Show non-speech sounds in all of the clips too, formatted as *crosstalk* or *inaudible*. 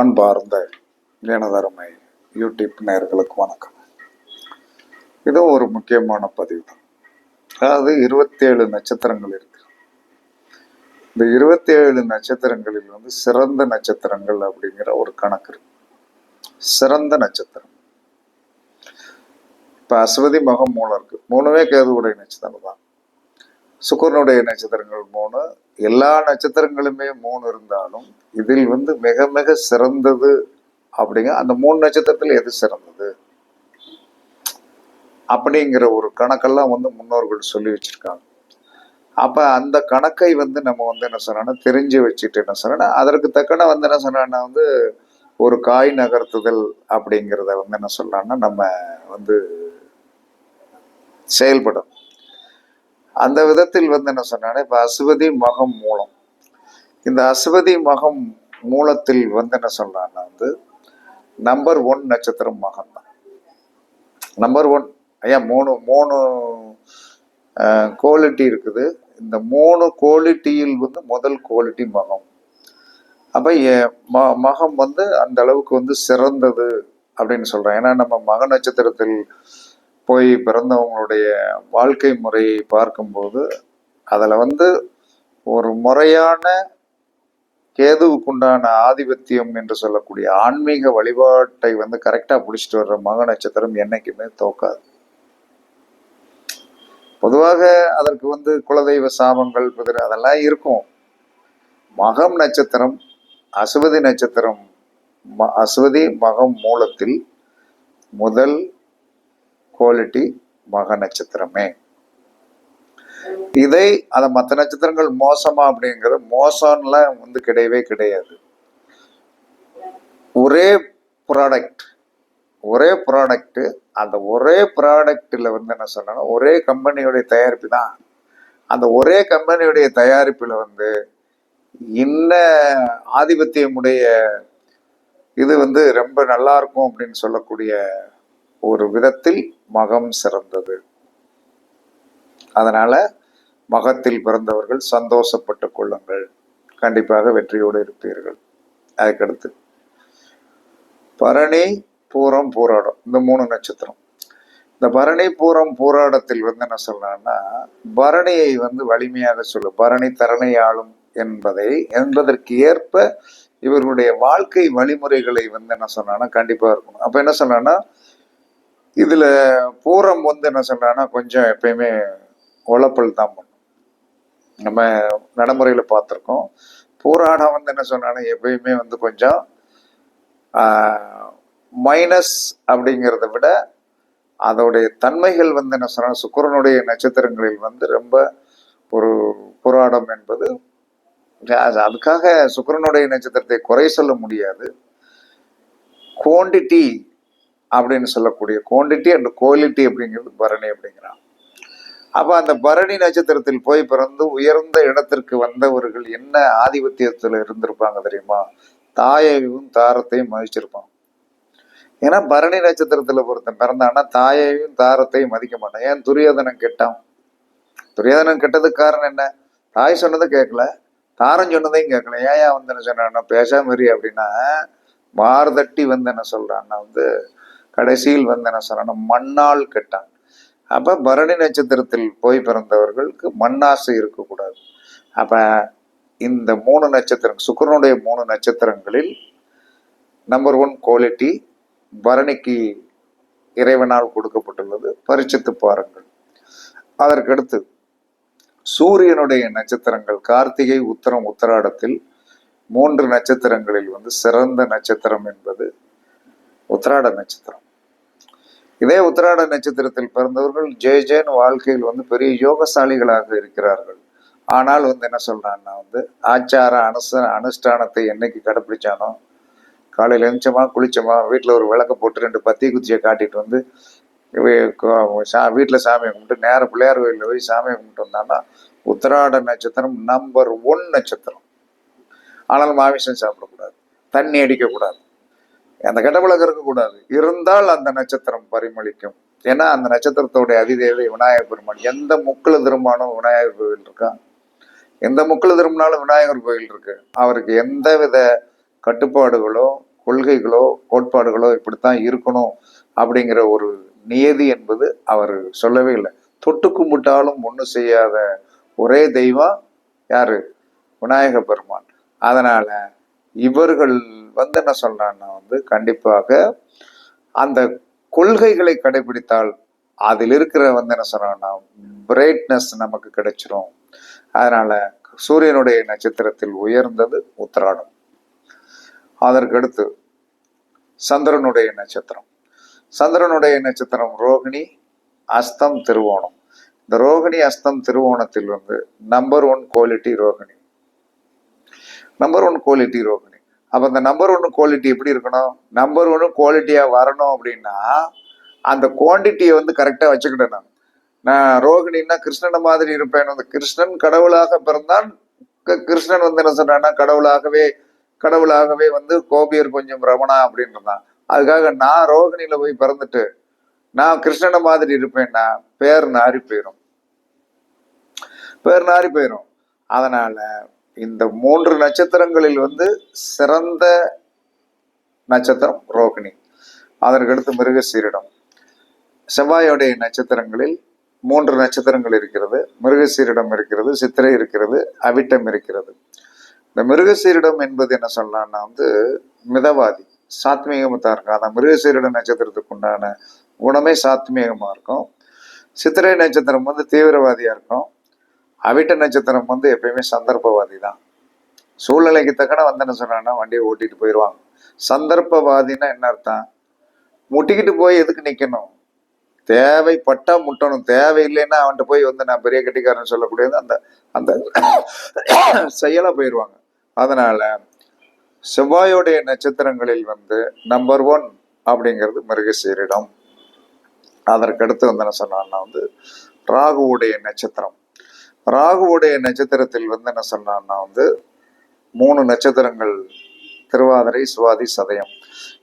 அன்பார்ந்த இனதருமை யூடியூப் நேர்களுக்கு வணக்கம். இது ஒரு முக்கியமான பதிவு. தான் அதாவது இருபத்தேழு நட்சத்திரங்கள் இருக்கு. இந்த இருபத்தேழு நட்சத்திரங்களில் வந்து சிறந்த நட்சத்திரங்கள் அப்படிங்கிற ஒரு கணக்கு இருக்கு. சிறந்த நட்சத்திரம். இப்போ அஸ்வதி மகம் மூலம் இருக்கு. மூணுமே கேதுவுடைய நட்சத்திரம் தான் சுக்கரனுடைய நட்சத்திரங்கள் மூணு. எல்லா நட்சத்திரங்களுமே மூணு இருந்தாலும் இதில் வந்து மிக மிக சிறந்தது அப்படிங்க அந்த மூணு நட்சத்திரத்தில் எது சிறந்தது? அப்படிங்கிற ஒரு கணக்கெல்லாம் வந்து முன்னோர்கள் சொல்லி வச்சிருக்காங்க. அப்போ அந்த கணக்கை வந்து நம்ம வந்து என்ன சொன்னோம்னா தெரிஞ்சு வச்சுட்டு என்ன சொன்னோம்னா அதற்கு தக்கன வந்து என்ன சொன்னோம்னா வந்து ஒரு காய் நகர்த்துதல் அப்படிங்கிறத வந்து என்ன சொல்லலாம்னா நம்ம வந்து செயல்படும். அந்த விதத்தில் வந்து என்ன சொன்னானே இப்ப அசுவதி மகம் மூலம். இந்த அசுவதி மகம் மூலத்தில் வந்து என்ன சொல்றான்னா வந்து நம்பர் ஒன் நட்சத்திரம் மகம் தான். நம்பர் ஒன் ஐயா மூணு மூணு குவாலிட்டி இருக்குது. இந்த மூணு குவாலிட்டியில் வந்து முதல் குவாலிட்டி மகம். அப்போ ம- மகம் வந்து அந்த அளவுக்கு வந்து சிறந்தது அப்படின்னு சொல்கிறேன் ஏன்னா நம்ம மக நட்சத்திரத்தில் போய் பிறந்தவங்களுடைய வாழ்க்கை முறையை பார்க்கும்போது அதில் வந்து ஒரு முறையான கேதுவுக்குண்டான ஆதிபத்தியம் என்று சொல்லக்கூடிய ஆன்மீக வழிபாட்டை வந்து கரெக்டாக பிடிச்சிட்டு வர்ற மக நட்சத்திரம் என்னைக்குமே தோக்காது. பொதுவாக அதற்கு வந்து குலதெய்வ சாபங்கள் புதிர் அதெல்லாம் இருக்கும். மகம் நட்சத்திரம் அசுவதி நட்சத்திரம் ம- அசுவதி மகம் மூலத்தில் முதல் குவாலிட்டி மக நட்சத்திரமே. இதை அதை மற்ற நட்சத்திரங்கள் மோசமா அப்படிங்கிறது மோசம்லாம் வந்து கிடையவே கிடையாது. ஒரே ப்ராடக்ட் ஒரே ப்ராடக்ட் அந்த ஒரே ப்ராடக்ட்ல வந்து என்ன சொன்னா ஒரே கம்பெனியுடைய தயாரிப்பு தான். அந்த ஒரே கம்பெனியுடைய தயாரிப்புல வந்து இன்ன ஆதிபத்தியமுடைய இது வந்து ரொம்ப நல்லா இருக்கும் அப்படின்னு சொல்லக்கூடிய ஒரு விதத்தில் மகம் சிறந்தது. அதனால மகத்தில் பிறந்தவர்கள் சந்தோஷப்பட்டுக் கொள்ளுங்கள். கண்டிப்பாக வெற்றியோடு இருப்பீர்கள். அதுக்கடுத்து பரணி பூரம் போராடம் இந்த மூணு நட்சத்திரம். இந்த பரணி பூரம் போராடத்தில் வந்து என்ன சொல்லலாம்னா பரணியை வந்து வலிமையாக சொல்லு பரணி தரணை ஆளும் என்பதை என்பதற்கு ஏற்ப இவர்களுடைய வாழ்க்கை வழிமுறைகளை வந்து என்ன சொன்னான்னா கண்டிப்பா இருக்கணும். அப்ப என்ன சொன்னான்னா இதில் பூரம் வந்து என்ன சொல்கிறான்னா கொஞ்சம் எப்பயுமே உழப்பல் தான் பண்ணும். நம்ம நடைமுறையில் பார்த்துருக்கோம். பூராடம் வந்து என்ன சொன்னான்னா எப்பயுமே வந்து கொஞ்சம் மைனஸ் அப்படிங்கிறத விட அதோடைய தன்மைகள் வந்து என்ன சொன்னா சுக்கரனுடைய நட்சத்திரங்களில் வந்து ரொம்ப ஒரு புராடம் என்பது அது- அதுக்காக சுக்கரனுடைய நட்சத்திரத்தை குறை சொல்ல முடியாது. குவாண்டிட்டி அப்படின்னு சொல்லக்கூடிய குவான்டிட்டி அண்ட் குவாலிட்டி அப்படிங்கிறது பரணி அப்படிங்கிறான். அப்ப அந்த பரணி நட்சத்திரத்தில் போய் பிறந்து உயர்ந்த இடத்திற்கு வந்தவர்கள் என்ன ஆதிபத்தியத்துல இருந்திருப்பாங்க தெரியுமா? தாயையும் தாரத்தையும் மதிச்சிருப்பான் ஏன்னா பரணி நட்சத்திரத்துல பொறுத்தன் பிறந்தான்னா தாயையும் தாரத்தையும் மதிக்க மாட்டான். ஏன்? துரியோதனன் கெட்டான். துரியோதனன் கெட்டதுக்கு காரணம் என்ன? தாய் சொன்னதை கேட்கல. தாரம் சொன்னதையும் கேட்கல. ஏன் ஏன் வந்து என்ன சொன்னான்னா பேசாம இரு அப்படின்னா மார்தட்டி வந்து என்ன சொல்றான்னா வந்து கடைசியில் வந்து என்ன மண்ணால் கெட்டான். அப்ப பரணி நட்சத்திரத்தில் போய் பிறந்தவர்களுக்கு மண்ணாசை இருக்கக்கூடாது. அப்ப இந்த மூணு நட்சத்திரம் சுக்கிரனுடைய மூணு நட்சத்திரங்களில் நம்பர் ஒன் குவாலிட்டி பரணிக்கு இறைவனால் கொடுக்கப்பட்டுள்ளது. பரிச்சித்து பாருங்கள். அதற்கடுத்து சூரியனுடைய நட்சத்திரங்கள் கார்த்திகை உத்தரம் உத்தராடத்தில் மூன்று நட்சத்திரங்களில் வந்து சிறந்த நட்சத்திரம் என்பது உத்திராட நட்சத்திரம். இதே உத்திராட நட்சத்திரத்தில் பிறந்தவர்கள் ஜெய ஜேன் வாழ்க்கையில் வந்து பெரிய யோகசாலிகளாக இருக்கிறார்கள். ஆனால் வந்து என்ன சொல்கிறான்னா வந்து ஆச்சார அனுச அனுஷ்டானத்தை என்னைக்கு கடைப்பிடிச்சானோ காலையில் எழுந்தோமா குளிச்சமா வீட்டில் ஒரு விளக்க போட்டு ரெண்டு பத்தி குச்சியை காட்டிட்டு வந்து சா வீட்டில் சாமியை கும்பிட்டு நேர பிள்ளையார் கோயிலில் போய் சாமியை கும்பிட்டு வந்தான்னா உத்திராட நட்சத்திரம் நம்பர் ஒன் நட்சத்திரம். ஆனால் மாமிசம் சாப்பிடக்கூடாது. தண்ணி அடிக்கக்கூடாது. அந்த கெட்ட இருக்கக்கூடாது. இருந்தால் அந்த நட்சத்திரம் பரிமளிக்கும். ஏன்னா அந்த நட்சத்திரத்தோடைய அதிதேவை விநாயகர் பெருமான். எந்த முக்கில் திரும்பாலும் விநாயகர் கோவில் இருக்கா? எந்த முக்கில் திரும்பினாலும் விநாயகர் கோயில் இருக்கு. அவருக்கு எந்த வித கட்டுப்பாடுகளோ கொள்கைகளோ கோட்பாடுகளோ இப்படித்தான் இருக்கணும் அப்படிங்கிற ஒரு நியதி என்பது அவர் சொல்லவே இல்லை. தொட்டு கும்பிட்டாலும் ஒன்றும் செய்யாத ஒரே தெய்வம் யாரு? விநாயக பெருமான். அதனால இவர்கள் வந்து என்ன சொல்றான்னா வந்து கண்டிப்பாக அந்த கொள்கைகளை கடைபிடித்தால் அதில் இருக்கிற வந்து என்ன சொல்றாங்கன்னா பிரைட்னஸ் நமக்கு கிடைச்சிரும். அதனால சூரியனுடைய நட்சத்திரத்தில் உயர்ந்தது உத்திராடம். அதற்கடுத்து சந்திரனுடைய நட்சத்திரம். சந்திரனுடைய நட்சத்திரம் ரோகிணி அஸ்தம் திருவோணம். இந்த ரோகிணி அஸ்தம் திருவோணத்தில் வந்து number one quality Rohini. Number one quality Rohini. அப்போ அந்த நம்பர் ஒன் குவாலிட்டி எப்படி இருக்கணும்? நம்பர் ஒன்று குவாலிட்டியாக வரணும் அப்படின்னா அந்த குவான்டிட்டியை வந்து கரெக்டாக வச்சுக்கிட்டேன் நான் நான் ரோகிணின்னா கிருஷ்ணனை மாதிரி இருப்பேன். அந்த கிருஷ்ணன் கடவுளாக பிறந்தான். க- கிருஷ்ணன் வந்து என்ன சொல்றான்னா கடவுளாகவே கடவுளாகவே வந்து கோபியர் கொஞ்சம் ரமணா அப்படின்றதான். அதுக்காக நான் ரோகிணியில போய் பிறந்துட்டு நான் கிருஷ்ணனை மாதிரி இருப்பேன்னா பேர் நாரி போயிடும் பேர் நாரி போயிடும் அதனால இந்த மூன்று நட்சத்திரங்களில் வந்து சிறந்த நட்சத்திரம் ரோகிணி. அதற்கடுத்து மிருகசீரிடம். செவ்வாயோடைய நட்சத்திரங்களில் மூன்று நட்சத்திரங்கள் இருக்கிறது. மிருகசீரிடம் இருக்கிறது சித்திரை இருக்கிறது அவிட்டம் இருக்கிறது. இந்த மிருகசீரிடம் என்பது என்ன சொல்லலாம்னா வந்து மிதவாதி சாத்மீகமாக இருக்கும். அந்த மிருகசீரிட நட்சத்திரத்துக்கு உண்டான குணமே சாத்மீகமாக இருக்கும். சித்திரை நட்சத்திரம் வந்து தீவிரவாதியாக இருக்கும். அவிட்ட நட்சத்திரம் வந்து எப்பயுமே சந்தர்ப்பவாதி தான் சூழ்நிலைக்கு தக்கன வந்து என்ன சொன்னான்னா வண்டியை ஓட்டிட்டு போயிடுவாங்க சந்தர்ப்பவாதின்னா என்ன அர்த்தம்? முட்டிக்கிட்டு போய் எதுக்கு நிற்கணும் தேவைப்பட்டா முட்டணும். தேவையில்லைன்னா அவன்கிட்ட போய் வந்து நான் பெரிய கட்டிக்காரன் சொல்லக்கூடியது அந்த அந்த *coughs* செயலா போயிடுவாங்க அதனால செவ்வாயோடைய நட்சத்திரங்களில் வந்து நம்பர் ஒன் அப்படிங்கிறது மிருகசீரிடம். அதற்கடுத்து வந்து என்ன சொன்னான்னா வந்து ராகுவுடைய நட்சத்திரம். ராகுவுடைய நட்சத்திரத்தில் வந்து என்ன சொன்னான்னா வந்து மூணு நட்சத்திரங்கள். திருவாதிரை சுவாதி சதயம்.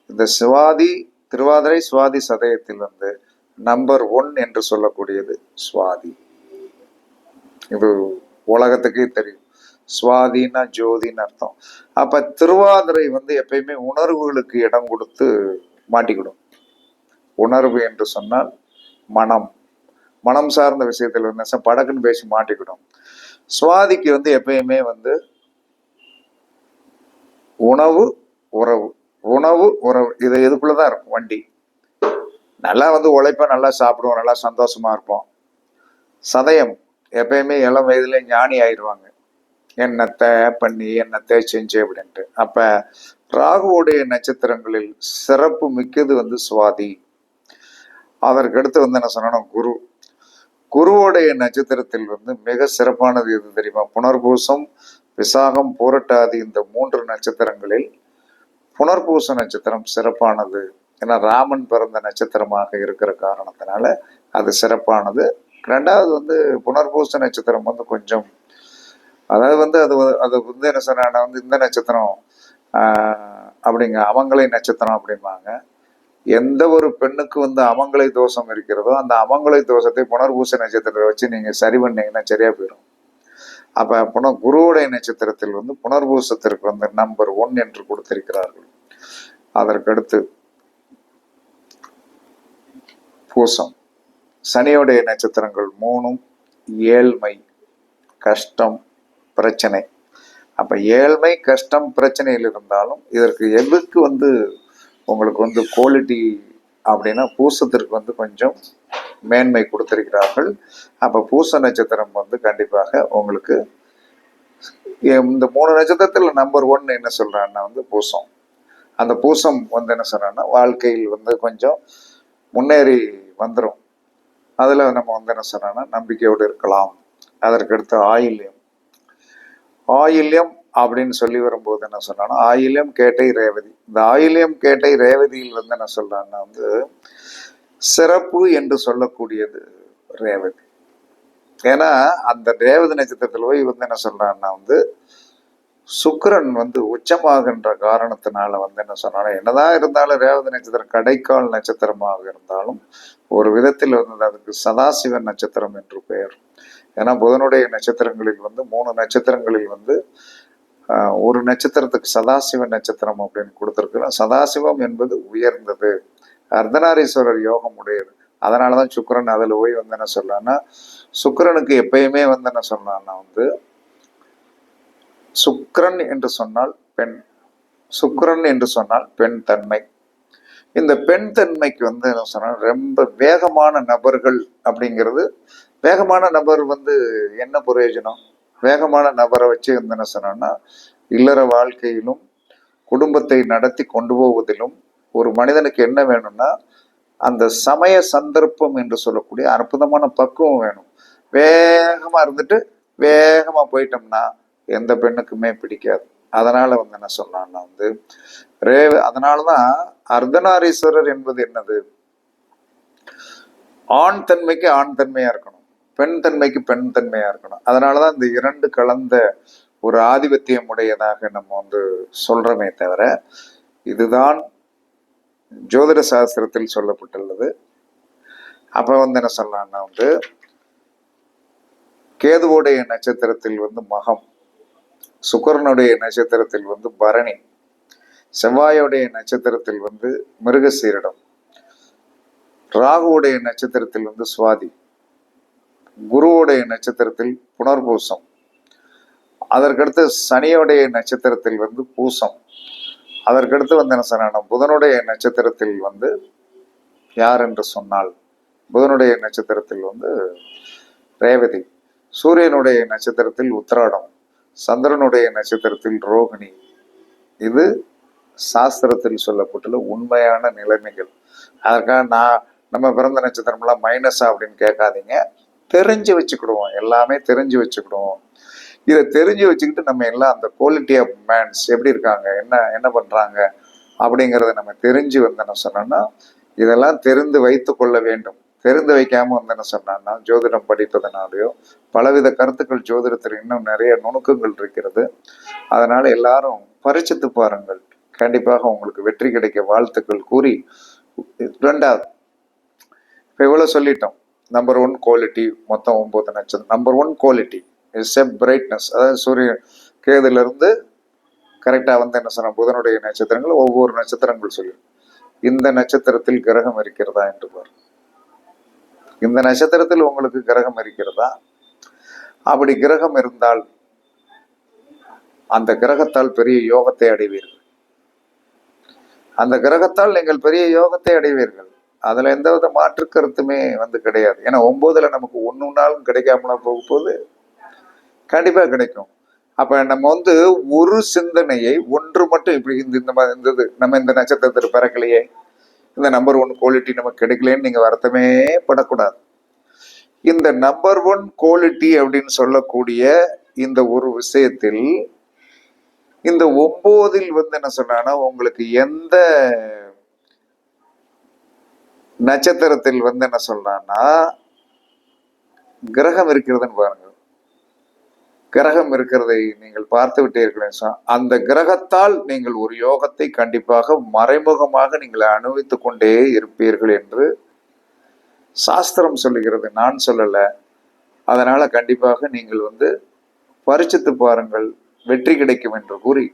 இந்த சுவாதி திருவாதிரை சுவாதி சதயத்தில் வந்து நம்பர் ஒன் என்று சொல்லக்கூடியது சுவாதி. இது உலகத்துக்கே தெரியும். சுவாதினா ஜோதின்னு அர்த்தம். அப்ப திருவாதிரை வந்து எப்பயுமே உணர்வுகளுக்கு இடம் கொடுத்து மாட்டிக்கிடும். உணர்வு என்று சொன்னால் மனம். மனம் சார்ந்த விஷயத்தில் வந்து படக்குன்னு பேசி மாட்டிக்கிடும் சுவாதிக்கு வந்து எப்பயுமே வந்து உணவு உறவு. உணவு உறவு. இது இதுக்குள்ளதான் இருக்கும் வண்டி. நல்லா வந்து உழைப்பா நல்லா சாப்பிடுவோம். நல்லா சந்தோஷமா இருப்போம். சதயம். எப்பயுமே இளம் வயதுல ஞானி ஆயிடுவாங்க. என்னத்தை பண்ணி என்னத்தை செஞ்சு அப்படின்ட்டு. அப்ப ராகுவுடைய நட்சத்திரங்களில் சிறப்பு மிக்கது வந்து சுவாதி. அதற்கடுத்து வந்து என்ன சொன்னோம் குரு. குருவோடைய நட்சத்திரத்தில் வந்து மிக சிறப்பானது எது தெரியுமா? புனர்பூசம் விசாகம் பூரட்டாதி இந்த மூன்று நட்சத்திரங்களில் புனர்பூச நட்சத்திரம் சிறப்பானது. ஏன்னா ராமன் பிறந்த நட்சத்திரமாக இருக்கிற காரணத்தினால அது சிறப்பானது. ரெண்டாவது வந்து புனர்பூச நட்சத்திரம் வந்து கொஞ்சம் அதாவது வந்து அது அது வந்து என்ன சொன்னா வந்து இந்த நட்சத்திரம் அப்படிங்க அவங்களே நட்சத்திரம் அப்படிம்பாங்க. எந்த ஒரு பெண்ணுக்கு வந்து அமங்கலை தோஷம் இருக்கிறதோ அந்த அமங்கலை தோஷத்தை புனர்பூச நட்சத்திரத்தை வச்சு நீங்கள் சரி பண்ணீங்கன்னா சரியா போயிடும். அப்போ புன குருவுடைய நட்சத்திரத்தில் வந்து புனர்பூசத்திற்கு வந்து நம்பர் ஒன் என்று கொடுத்திருக்கிறார்கள். அதற்கடுத்து பூசம். சனியோடைய நட்சத்திரங்கள் மூணும் ஏழ்மை கஷ்டம் பிரச்சனை. அப்போ ஏழ்மை கஷ்டம் பிரச்சனையில் இருந்தாலும் இதற்கு எதுக்கு வந்து உங்களுக்கு வந்து குவாலிட்டி அப்படின்னா பூசத்திற்கு வந்து கொஞ்சம் மேன்மை கொடுத்திருக்கிறார்கள். அப்போ பூச நட்சத்திரம் வந்து கண்டிப்பாக உங்களுக்கு இந்த மூணு நட்சத்திரத்தில் நம்பர் ஒன் என்ன சொல்கிறான்னா வந்து பூசம். அந்த பூசம் வந்து என்ன சொல்றான்னா வாழ்க்கையில் வந்து கொஞ்சம் முன்னேறி வந்துடும் அதில் நம்ம வந்து என்ன சொல்றோம்னா நம்பிக்கையோடு இருக்கலாம். அதற்கடுத்து ஆயில்யம். ஆயில்யம் அப்படின்னு சொல்லி வரும்போது என்ன சொன்னான்னா ஆயிலியம் கேட்டை ரேவதி. இந்த ஆயிலியம் கேட்டை ரேவதியில் வந்து என்ன சொல்றாங்கன்னா வந்து சிறப்பு என்று சொல்லக்கூடியது ரேவதி. ஏன்னா அந்த ரேவதி நட்சத்திரத்தில் போய் வந்து என்ன சொல்றான்னா வந்து சுக்கிரன் வந்து உச்சமாகின்ற காரணத்தினால வந்து என்ன சொன்னாலும் என்னதான் இருந்தாலும் ரேவதி நட்சத்திரம் கடைக்கால் நட்சத்திரமாக இருந்தாலும் ஒரு விதத்தில் வந்து அதுக்கு சதாசிவன் நட்சத்திரம் என்று பெயர். ஏன்னா புதனுடைய நட்சத்திரங்களில் வந்து மூணு நட்சத்திரங்களில் வந்து ஒரு நட்சத்திரத்துக்கு சதாசிவ நட்சத்திரம் அப்படின்னு கொடுத்துருக்குறோம் சதாசிவம் என்பது உயர்ந்தது. அர்த்தநாரீஸ்வரர் யோகம் உடையது. அதனாலதான் சுக்கரன் அதில் போய் வந்து என்ன சொல்லலாம்னா சுக்கிரனுக்கு எப்பயுமே வந்து என்ன சொல்லலாம்னா வந்து சுக்கரன் என்று சொன்னால் பெண். சுக்கரன் என்று சொன்னால் பெண் தன்மை. இந்த பெண் தன்மைக்கு வந்து என்ன சொன்னால் ரொம்ப வேகமான நபர்கள் அப்படிங்கிறது வேகமான நபர் வந்து என்ன பிரயோஜனம்? வேகமான நபரை வச்சு வந்து என்ன சொன்னோம்னா இல்லற வாழ்க்கையிலும் குடும்பத்தை நடத்தி கொண்டு போவதிலும் ஒரு மனிதனுக்கு என்ன வேணும்னா அந்த சமய சந்தர்ப்பம் என்று சொல்லக்கூடிய அற்புதமான பக்குவம் வேணும். வேகமா இருந்துட்டு வேகமா போயிட்டோம்னா எந்த பெண்ணுக்குமே பிடிக்காது. அதனால வந்து என்ன சொன்னான்னா வந்து ரே அதனாலதான் அர்த்தநாரீஸ்வரர் என்பது என்னது? ஆண் தன்மைக்கு ஆண் தன்மையா இருக்கணும். பெண் தன்மைக்கு பெண் தன்மையா இருக்கணும். அதனாலதான் இந்த இரண்டு கலந்த ஒரு ஆதிபத்தியம் உடையதாக நம்ம வந்து சொல்கிறோமே தவிர இதுதான் ஜோதிட சாஸ்திரத்தில் சொல்லப்பட்டுள்ளது. அப்ப வந்து என்ன சொல்லலாம்னா வந்து கேதுவோடைய நட்சத்திரத்தில் வந்து மகம் சுக்கரனுடைய நட்சத்திரத்தில் வந்து பரணி செவ்வாயோடைய நட்சத்திரத்தில் வந்து மிருகசீரிடம் ராகுவுடைய நட்சத்திரத்தில் வந்து சுவாதி. குருவுடைய நட்சத்திரத்தில் புனர்பூசம். அதற்கடுத்து சனியோடைய நட்சத்திரத்தில் வந்து பூசம். அதற்கடுத்து வந்து என்ன சொன்னா புதனுடைய நட்சத்திரத்தில் வந்து யார் என்று சொன்னால் புதனுடைய நட்சத்திரத்தில் வந்து ரேவதி சூரியனுடைய நட்சத்திரத்தில் உத்திராடம் சந்திரனுடைய நட்சத்திரத்தில் ரோகிணி. இது சாஸ்திரத்தில் சொல்லப்பட்டுள்ள உண்மையான நிலைமைகள். அதற்காக நான் நம்ம பிறந்த நட்சத்திரம்லாம் மைனஸா அப்படின்னு கேட்காதீங்க. தெரிஞ்சு வச்சுக்கிடுவோம். எல்லாமே தெரிஞ்சு வச்சுக்கிடுவோம். இதை தெரிஞ்சு வச்சுக்கிட்டு நம்ம எல்லாம் அந்த குவாலிட்டி ஆஃப் மேன்ஸ் எப்படி இருக்காங்க? என்ன என்ன பண்ணுறாங்க அப்படிங்கிறத நம்ம தெரிஞ்சு வந்தோம்னு சொன்னோன்னா சொன்னோம்னா இதெல்லாம் தெரிந்து வைத்து கொள்ள வேண்டும். தெரிந்து வைக்காம வந்தேன்னு சொன்னான்னா ஜோதிடம் படிப்பதனாலேயோ பலவித கருத்துக்கள் ஜோதிடத்தில் இன்னும் நிறைய நுணுக்கங்கள் இருக்கிறது. அதனால எல்லாரும் பரிச்சித்து பாருங்கள். கண்டிப்பாக உங்களுக்கு வெற்றி கிடைக்க வாழ்த்துக்கள் கூறி ரெண்டாவது இப்போ இவ்வளோ சொல்லிட்டோம். நம்பர் ஒன் குவாலிட்டி மொத்தம் ஒம்பது நட்சத்திரம். Number one quality is a brightness அதாவது சூரிய கேதுலேருந்து கரெக்டாக வந்து என்ன சொன்ன புதனுடைய நட்சத்திரங்கள் ஒவ்வொரு நட்சத்திரங்கள் சொல்லி இந்த நட்சத்திரத்தில் கிரகம் இருக்கிறதா என்று பாரு. இந்த நட்சத்திரத்தில் உங்களுக்கு கிரகம் இருக்கிறதா? அப்படி கிரகம் இருந்தால் அந்த கிரகத்தால் பெரிய யோகத்தை அடைவீர்கள். அந்த கிரகத்தால் நீங்கள் பெரிய யோகத்தை அடைவீர்கள். அதில் எந்த வித மாற்று கருத்துமே வந்து கிடையாது. ஏன்னா ஒம்போதில் நமக்கு ஒன்று நாளும் கிடைக்காமலாம் போகும்போது கண்டிப்பாக கிடைக்கும். அப்போ நம்ம வந்து ஒரு சிந்தனையை ஒன்று மட்டும் இப்படி இந்த இந்த மாதிரி இருந்தது நம்ம இந்த நட்சத்திரத்தில் பிறக்கலையே இந்த நம்பர் ஒன் குவாலிட்டி நமக்கு கிடைக்கலன்னு நீங்கள் வருத்தமே படக்கூடாது. இந்த நம்பர் ஒன் குவாலிட்டி அப்படின்னு சொல்லக்கூடிய இந்த ஒரு விஷயத்தில் இந்த ஒம்போதில் வந்து என்ன சொன்னான்னா உங்களுக்கு எந்த நட்சத்திரத்தில் வந்து என்ன சொல்றான்னா கிரகம் இருக்கிறதுன்னு பாருங்க. கிரகம் இருக்கிறதை நீங்கள் பார்த்து விட்டீர்களே அந்த கிரகத்தால் நீங்கள் ஒரு யோகத்தை கண்டிப்பாக மறைமுகமாக நீங்கள் அனுபவித்துக் கொண்டே இருப்பீர்கள் என்று சாஸ்திரம் சொல்லுகிறது. நான் சொல்லல. அதனால கண்டிப்பாக நீங்கள் வந்து பரிச்சித்து பாருங்கள். வெற்றி கிடைக்கும் என்று கூறி